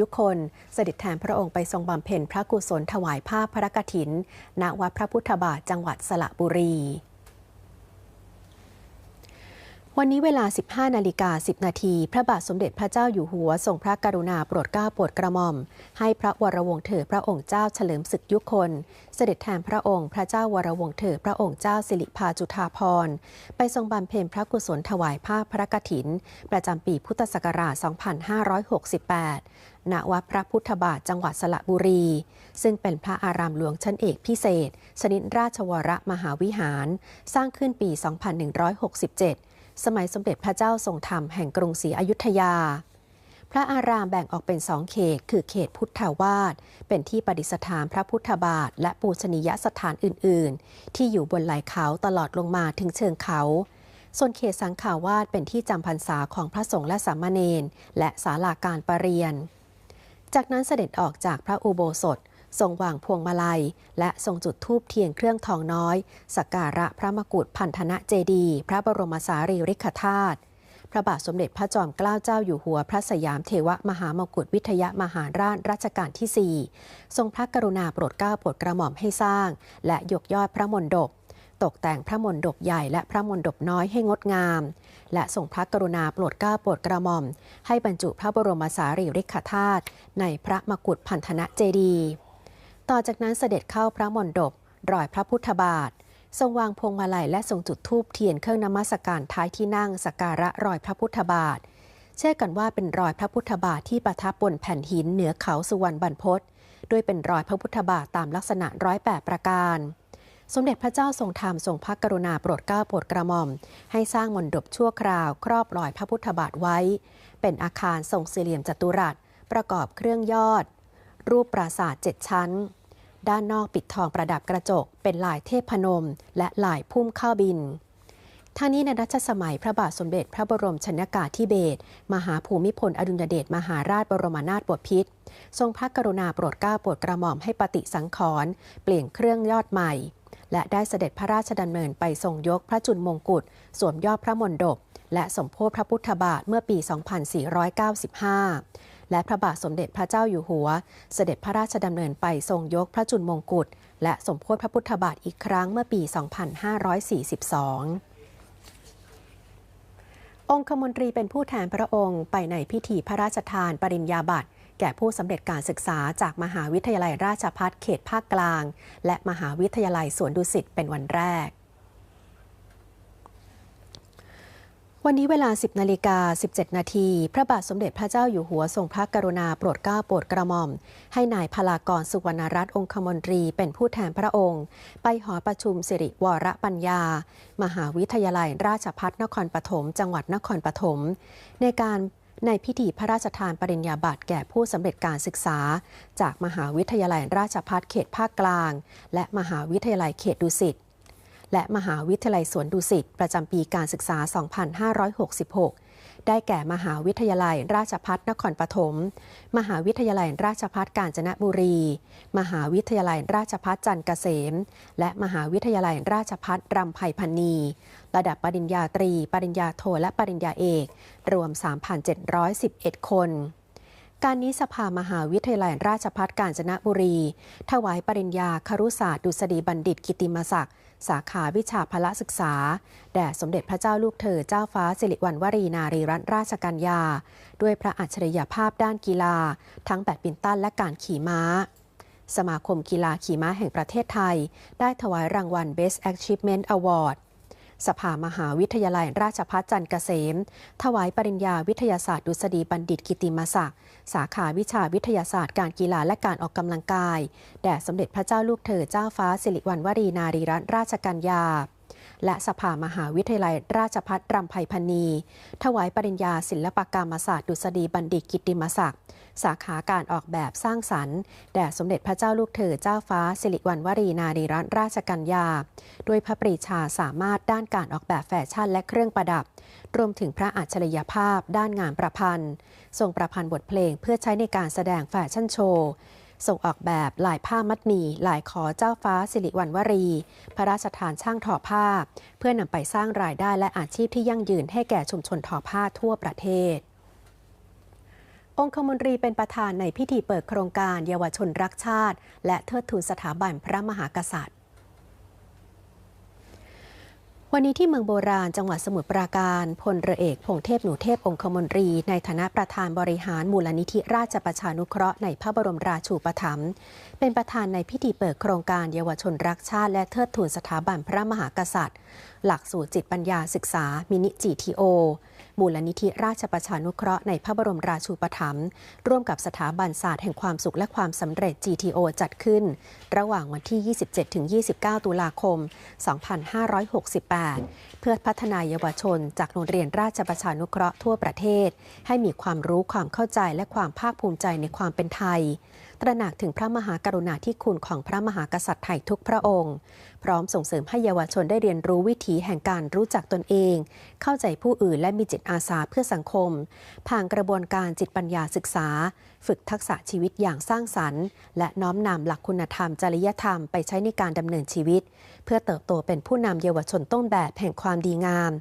ยุคนเสด็จแทนพระองค์ไปทรงบำเพ็ญพระกุศลถวายภาพพระกฐิน ณ วัดพระพุทธบาทจังหวัดสระบุรี วันนี้เวลา 15 นาฬิกา 10 นาที พระบาทสมเด็จพระเจ้าอยู่หัวทรงพระกรุณาโปรดเกล้าโปรดกระหม่อม ให้พระวรวงศ์เถอพระองค์เจ้าเฉลิมศึกยุคนเสด็จแทนพระองค์พระเจ้าวรวงศ์เถอพระองค์เจ้าสิริพาจุฑาภรณ์ไปทรงบำเพ็ญพระกุศลถวายภาพพระกฐิน ประจำปีพุทธศักราช 2568 ณ วัดพระพุทธบาทจังหวัดสระบุรี ซึ่งเป็นพระอารามหลวงชั้นเอกพิเศษ ชนิดราชวรมหาวิหาร สร้างขึ้นปี 2167 สมัยสมเด็จพระเจ้าทรงธรรมแห่งกรุงศรีอยุธยา พระอารามแบ่งออกเป็นสองเขต คือเขตพุทธาวาสเป็นที่ประดิษฐานพระพุทธบาท และปูชนียสถานอื่น ๆ ที่อยู่บนไหล่เขาตลอดลงมาถึงเชิงเขาส่วนเขตสังขาวาสเป็นที่จำพรรษาของพระสงฆ์และสามเณรและศาลาการประเรียน จากนั้นเสด็จออกจากพระอุโบสถ ทรงวางพวงมาลัย และทรงจุดธูปเทียนเครื่องทองน้อย สักการะพระมกุฎพันธนะเจดี พระบรมสารีริกธาตุพระบาทสมเด็จพระจอมเกล้าเจ้าอยู่หัวพระสยามเทวมหามกุฎวิทยามหาราชรัชกาลที่ 4 ทรงพระกรุณาโปรดเกล้าโปรดกระหม่อมให้สร้าง และยกยอดพระมณฑปตกแต่งพระมณฑปใหญ่และพระมณฑปน้อยให้งดงาม และทรงพระกรุณาโปรดเกล้าโปรดกระหม่อม ให้บรรจุพระบรมสารีริกธาตุในพระมกุฎพันธนะเจดีย์ ต่อจากนั้นเสด็จเข้าพระมณฑปรอยพระพุทธบาท ทรงวางพวงมาลัยและทรงจุดธูปเทียนเครื่องนมัสการท้ายที่นั่งสักการะรอยพระพุทธบาท เชื่อกันว่าเป็นรอยพระพุทธบาทที่ประทับบนแผ่นหินเหนือเขาสุวรรณบรรพตด้วยเป็นรอยพระพุทธบาทตามลักษณะร้อยแปดประการ สมเด็จพระเจ้าทรงธรรมทรงพระกรุณาโปรดเกล้าโปรดกระหม่อม ให้สร้างมณฑปชั่วคราว ครอบรอยพระพุทธบาทไว้ เป็นอาคารทรงสี่เหลี่ยมจัตุรัส ประกอบเครื่องยอด รูปปราสาทเจ็ดชั้น ด้านนอกปิดทองประดับกระจก เป็นลายเทพพนม และลายพุ่มข้าวบินทั้งนี้ในรัชสมัยพระบาทสมเด็จพระบรมชนากาธิเบศรมหาภูมิพลอดุลยเดชมหาราชบรมนาถบพิตรทรงพระกรุณาโปรดเกล้าโปรดกระหม่อมให้ปฏิสังขรณ์เปลี่ยนเครื่องยอดใหม่ และได้เสด็จพระราชดำเนินไปทรงยกพระจุลมงกุฎสวมยอดพระมณฑปและสมโพธิพระพุทธบาทเมื่อปี 2495 และพระบาทสมเด็จพระเจ้าอยู่หัว เสด็จพระราชดำเนินไปทรงยกพระจุลมงกุฎและสมโพธิพระพุทธบาทอีกครั้งเมื่อปี 2542องคมนตรีเป็นผู้แทนพระองค์ไปในพิธีพระราชทานปริญญาบัตร แก่ผู้สำเร็จการศึกษาจากมหาวิทยาลัยราชภัฏเขตภาคกลาง และมหาวิทยาลัยสวนดุสิตเป็นวันแรก วันนี้เวลา 10นาฬิกา17 นาที พระบาทสมเด็จพระเจ้าอยู่หัวทรงพระกรุณาโปรดเกล้าโปรดกระหม่อม ให้นายพลากรสุวรรณรัตน์องคมนตรีเป็นผู้แทนพระองค์ ไปหอประชุมสิริวรปัญญา มหาวิทยาลัยราชภัฏนครปฐม จังหวัดนครปฐม ในการในพิธีพระราชทานปริญญาบัตรแก่ผู้สำเร็จการศึกษา จากมหาวิทยาลัยราชภัฏเขตภาคกลาง และมหาวิทยาลัยเขตดุสิต และมหาวิทยาลัยสวนดุสิตประจำปีการศึกษา 2566 ได้แก่มหาวิทยาลัยราชภัฏนครปฐม มหาวิทยาลัยราชภัฏกาญจนบุรี มหาวิทยาลัยราชภัฏจันทร์เกษม และมหาวิทยาลัยราชภัฏรำไพพันนี ระดับปริญญาตรี ปริญญาโท และปริญญาเอก รวม 3,711 คน การนี้สภามหาวิทยาลัยราชภัฏกาญจนบุรี ถวายปริญญาครุศาสตร์ดุษฎีบัณฑิตกิติมศักดิ์สาขาวิชาพละศึกษา แด่สมเด็จพระเจ้าลูกเธอเจ้าฟ้าสิริวัณวรีนารีรัตนราชกัญญา ด้วยพระอัจฉริยภาพด้านกีฬา ทั้งแบดมินตันและการขี่ม้า สมาคมกีฬาขี่ม้าแห่งประเทศไทย ได้ถวายรางวัล Best Achievement Award สภามหาวิทยาลัยราชพัฒจันทร์เกษม ถวายปริญญาวิทยาศาสตร์ดุษฎีบัณฑิตกิติมศักดิ์สาขาวิชาวิทยาศาสตร์การกีฬาและการออกกำลังกาย แด่สมเด็จพระเจ้าลูกเธอเจ้าฟ้าสิริวัณวรีนารีรัตนราชกัญญา และสภามหาวิทยาลัยราชภัฏรำไพพันนีถวายปริญญาศิลปกรรมศาสตร์ดุษฎีบัณฑิตกิติมศักดิ์สาขาการออกแบบสร้างสรรค์แด่สมเด็จพระเจ้าลูกเธอเจ้าฟ้าสิริวัณวรีนารีรัตนราชกัญญา ด้วยพระปรีชาสามารถด้านการออกแบบแฟชั่นและเครื่องประดับ รวมถึงพระอัจฉริยภาพด้านงานประพันธ์ ทรงประพันธ์บทเพลงเพื่อใช้ในการแสดงแฟชั่นโชว์ ส่งออกแบบลายผ้ามัดหมี่ลายขอเจ้าฟ้าสิริวัณวรี พระราชทานช่างทอผ้า เพื่อนำไปสร้างรายได้และอาชีพที่ยั่งยืนให้แก่ชุมชนทอผ้าทั่วประเทศองคมนตรีเป็นประธานในพิธีเปิดโครงการเยาวชนรักชาติ และเทิดทูนสถาบันพระมหากษัตริย์ วันนี้ที่เมืองโบราณจังหวัดสมุทรปราการพลเรือเอกพงเทพหนูเทพองคมนตรี ในฐานะประธานบริหารมูลนิธิราชประชานุเคราะห์ในพระบรมราชูปถัมภ์เป็นประธานในพิธีเปิดโครงการเยาวชนรักชาติและเทิดทูนสถาบันพระมหากษัตริย์ หลักสูตรจิตปัญญาศึกษามินิจีทีโอมูลนิธิราชประชานุเคราะห์ในพระบรมราชูปถัมภ์ร่วมกับสถาบันศาสตร์แห่งความสุขและความสำเร็จ GTO จัดขึ้น ระหว่างวันที่ 27-29 ตุลาคม 2568 เพื่อพัฒนายาวชน จากโรงเรียนราชประชานุเคราะห์ทั่วประเทศ ให้มีความรู้ความเข้าใจและความภาคภูมิใจในความเป็นไทย ระหนักถึงพระมหากรุณาธิคุณของพระมหากษัตริย์ไทยทุกพระองค์ พร้อมส่งเสริมให้เยาวชนได้เรียนรู้วิถีแห่งการรู้จักตนเอง เข้าใจผู้อื่นและมีจิตอาสาเพื่อสังคม ผ่านกระบวนการจิตปัญญาศึกษา ฝึกทักษะชีวิตอย่างสร้างสรรค์ และน้อมนำหลักคุณธรรมจริยธรรมไปใช้ในการดำเนินชีวิต เพื่อเติบโตเป็นผู้นำเยาวชนต้นแบบแห่งความดีงาม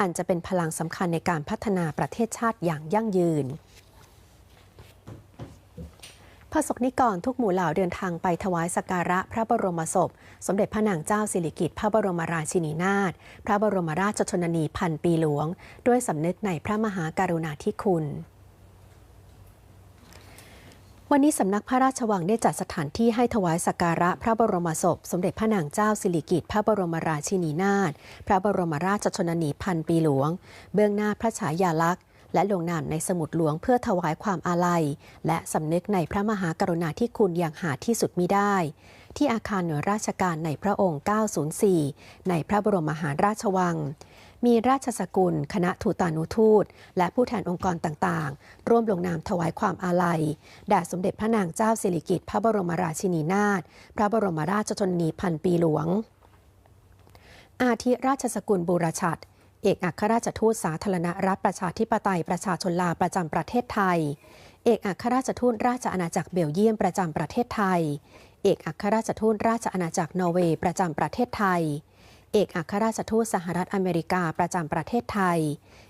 อันจะเป็นพลังสำคัญในการพัฒนาประเทศชาติอย่างยั่งยืน พระสกนิกรทุกหมู่เหล่าเดินทางไปถวายสักการะพระบรมศพ สมเด็จพระนางเจ้าสิริกิติ์พระบรมราชินีนาถพระบรมราชชนนีพันปีหลวง ด้วยสำนึกในพระมหากรุณาธิคุณวันนี้สำนักพระราชวังได้จัดสถานที่ให้ถวายสักการะพระบรมศพ สมเด็จพระนางเจ้าสิริกิติ์พระบรมราชินีนาถพระบรมราชชนนีพันปีหลวง เบื้องหน้าพระฉายาลักษณ์ และลงนามในสมุดหลวงเพื่อถวายความอาลัย และสำนึกในพระมหากรุณาธิคุณอย่างหาที่สุดมิได้ ที่อาคารหน่วยราชการในพระองค์ 904 ในพระบรมมหาราชวัง มีราชสกุล คณะทูตานุทูต และผู้แทนองค์กรต่างๆ ร่วมลงนามถวายความอาลัยแด่สมเด็จพระนางเจ้าสิริกิติ์พระบรมราชินีนาถพระบรมราชชนนีพันปีหลวง อาทิราชสกุลบูรชัด เอกอัครราชทูตสาธารณรัฐประชาธิปไตยประชาชนลาวประจำประเทศไทย เอกอัครราชทูตราชอาณาจักรเบลเยียมประจำประเทศไทย เอกอัครราชทูตราชอาณาจักรนอร์เวย์ประจำประเทศไทย เอกอัครราชทูตสหรัฐอเมริกาประจำประเทศไทย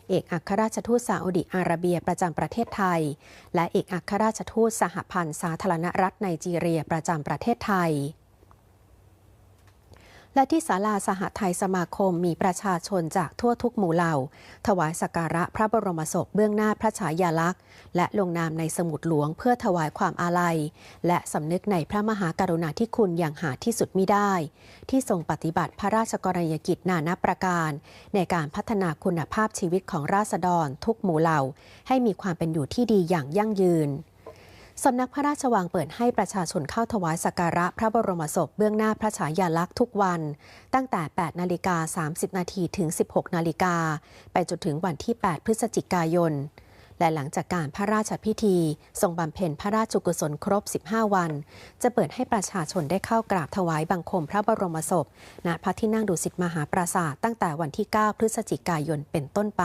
เอกอัครราชทูตซาอุดิอาระเบียประจำประเทศไทย และเอกอัครราชทูตสหพันธ์สาธารณรัฐไนจีเรียประจำประเทศไทย และที่ศาลาสหไทยสมาคมมีประชาชนจากทั่วทุกหมู่เหล่า ถวายสักการะพระบรมศพเบื้องหน้าพระฉายาลักษณ์ และลงนามในสมุดหลวงเพื่อถวายความอาลัย และสำนึกในพระมหากรุณาธิคุณอย่างหาที่สุดมิได้ ที่ทรงปฏิบัติพระราชกรณียกิจนานาประการ ในการพัฒนาคุณภาพชีวิตของราษฎรทุกหมู่เหล่า ให้มีความเป็นอยู่ที่ดีอย่างยั่งยืน สำนักพระราชวังเปิดให้ประชาชนเข้าถวายสักการะพระบรมศพเบื้องหน้าพระฉายาลักษณ์ทุกวัน ตั้งแต่ 8 นาฬิกา 30 นาทีถึง 16 นาฬิกา ไปจนถึงวันที่ 8 พฤศจิกายน และหลังจากการพระราชพิธี ทรงบำเพ็ญพระราชกุศลครบ 15 วัน จะเปิดให้ประชาชนได้เข้ากราบถวายบังคมพระบรมศพ ณ พระที่นั่งดุสิตมหาปราสาทตั้งแต่วันที่ 9 พฤศจิกายนเป็นต้นไป